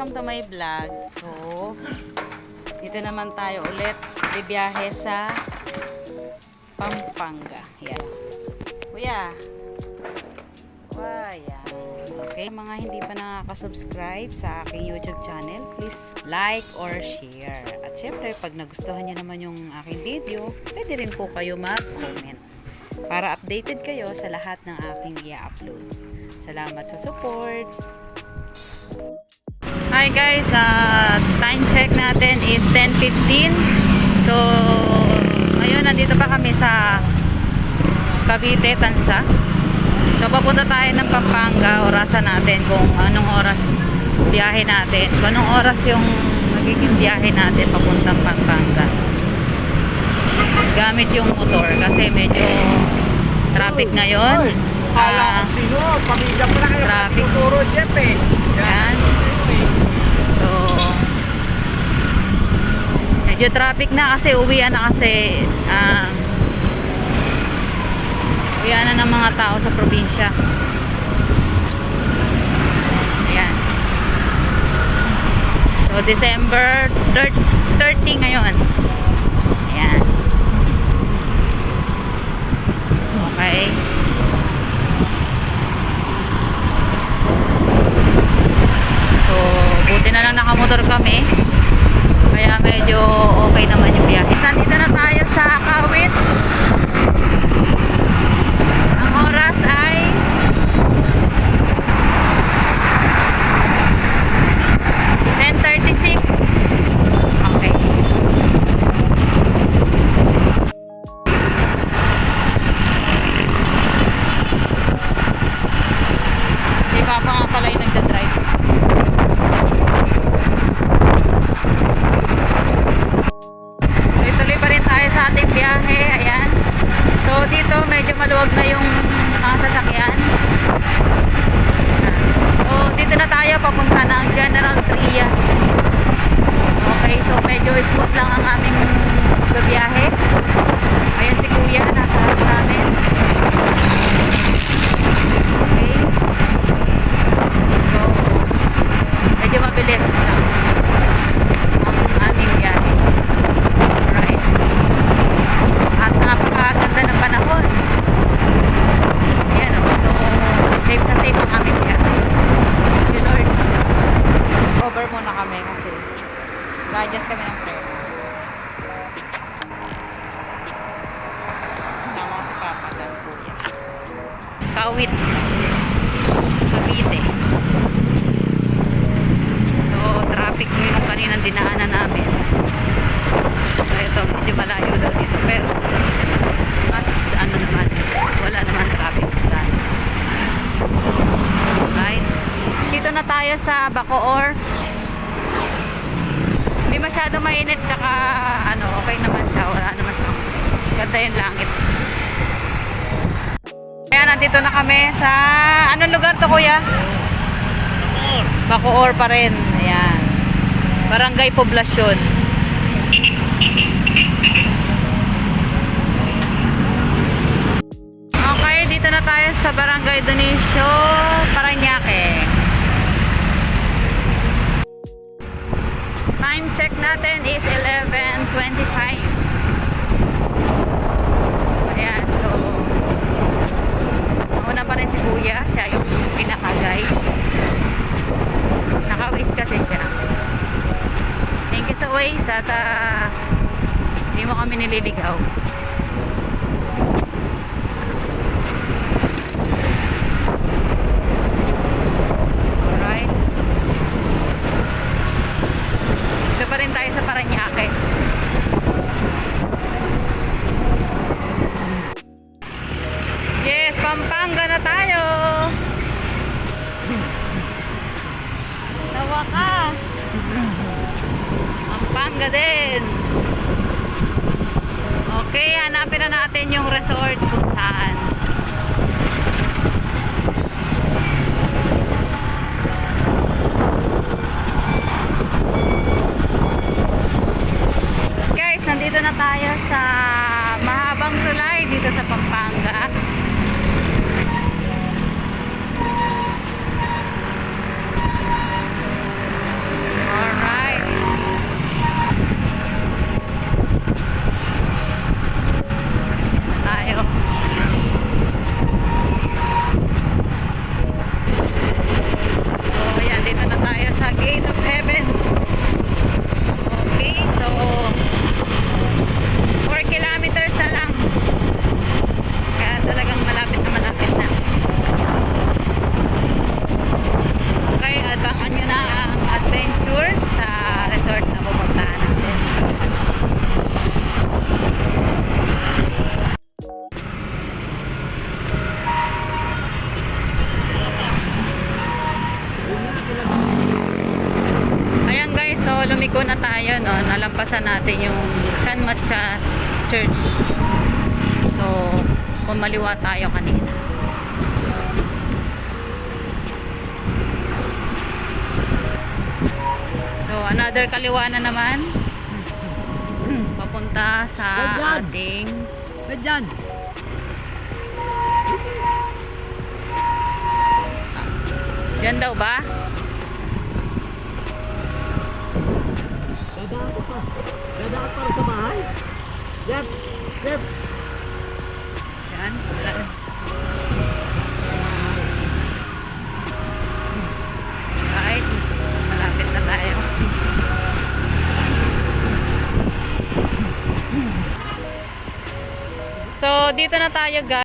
Welcome to my vlog. So, dito naman tayo ulit. Bibiyahe sa Pampanga. Yan. Kuya. Wow, yan. Okay, mga hindi pa nakaka-subscribe sa aking YouTube channel, please like or share. At syempre, pag nagustuhan nyo naman yung aking video, pwede rin po kayo mag-comment para updated kayo sa lahat ng aking i-upload. Salamat sa support! Hi guys, uh, time check natin is 10.15 So, ngayon nandito pa kami sa Cavite, Tansa So, papunta tayo ng Pampanga Orasan natin kung anong oras biyahe natin Kung anong oras yung magiging biyahe natin papuntang Pampanga Gamit yung motor kasi medyo traffic ngayon Kala Ah, ko sino, pamilya pa na kayo. Traffic. Jeff eh. Yan. Medyo traffic na kasi uwian na kasi ah, uwian na ng mga tao sa probinsya. Ayan. So, December 30, 30 ngayon. Ayan. Okay. So, buti na lang nakamotor kami. Medyo okay naman yung biyahe. Nandito na tayo sa Kawit. Ang oras ay 10.36. Okay. Si Papa nga pala yung nagda-drive. Tuloy-tuloy pa rin tayo sa ating biyahe. Ayan. So, dito na yung mga sasakyan. So, dito na tayo papunta ng General Trias. Okay, so medyo smooth lang ang aming biyahe. Ayan si Kawit. Cavite. So, traffic yung kaninang dinaanan namin. So, ito, medyo malayo daw dito. Pero, mas ano naman, wala naman traffic. Right? Dito na tayo sa Bacoor. Hindi masyado mainit, tsaka ano, okay naman siya. Wala naman siya. Ganda yung langit. Kaya nandito na kami sa, anong lugar to kuya? Bacoor pa rin. Ayan. Barangay Poblasyon. Okay, dito na tayo sa Barangay Donicio, Parañaque. Time check natin is 11.25. Ayan, so Nauna pa rin si Kuya, siya yung pinaka-guide. Naka-waste kasi siya. Waze at ah, hindi mo kami nililigaw. Alright. Ito pa rin tayo sa Paranaque. Yes, Pampanga na tayo. Sa wakas. Pampanga din. Okay, hanapin na natin yung resort kung saan. Guys, nandito na tayo sa mahabang tulay dito sa Pampanga. Lumiko na tayo, no, nalampasan natin yung San Matias Church. So, kumaliwa tayo kanina. So, another kaliwa na naman. Papunta sa ating dyan? Diyan daw ba? Dadaan para sa bahay. Jeff! Jeff! Yan. Wala. Na tayo. So, dito na tayo guys.